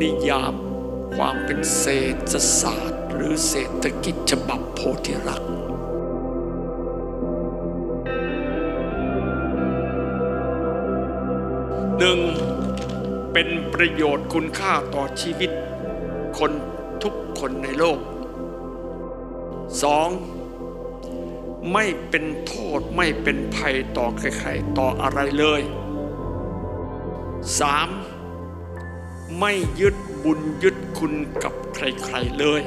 นิยามความเป็นเศรษฐศาสตร์ หรือเศรษฐกิจฉบับโพธิรักหนึ่งเป็นประโยชน์คุณค่าต่อชีวิต คนทุกคนในโลกสอง ไม่เป็นโทษไม่เป็นภัยต่อใครๆต่ออะไรเลยสามไม่ยึดบุญยึดคุณกับใครๆเลย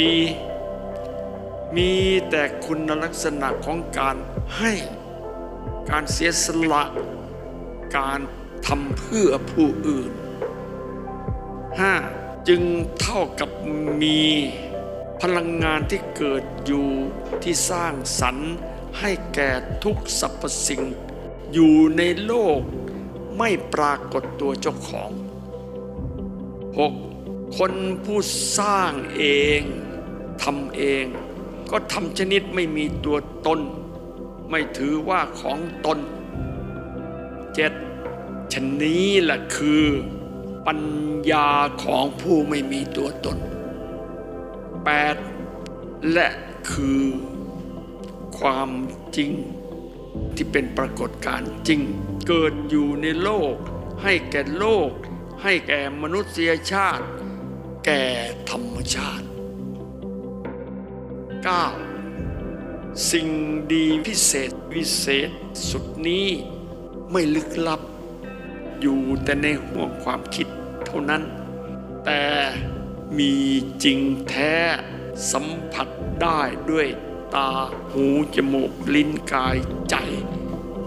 4. มีแต่คุณลักษณะของการให้ การเสียสละ การทำเพื่อผู้อื่น 5. จึงเท่ากับมี พลังงานที่เกิดอยู่ที่สร้างสรรค์ให้แก่ทุกสรรพสิ่ง อยู่ในโลกไม่ปรากฏตัวเจ้าของ 6. คนผู้สร้างเองทำเอง ก็ทำชนิดไม่มีตัวตน ไม่ถือว่าของตน 7. ชนนี้แหละคือปัญญาของผู้ไม่มีตัวตน 8. และคือความจริงที่เป็นปรากฏการณ์จริง เกิดอยู่ในโลก ให้แก่โลก ให้แก่มนุษยชาติ แก่ธรรมชาติ 9. สิ่งดีพิเศษวิเศษสุดนี้ไม่ลึกลับ อยู่แต่ในห่วงความคิดเท่านั้น แต่ มีจริงแท้สัมผัสได้ด้วยตาหูจมูกลิ้นกายใจ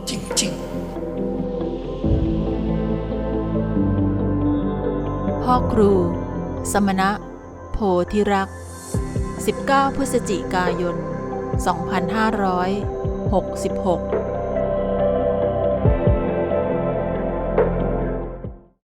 จริงๆ พ่อครู สมณะ โพธิรักษ19 พฤศจิกายน 2566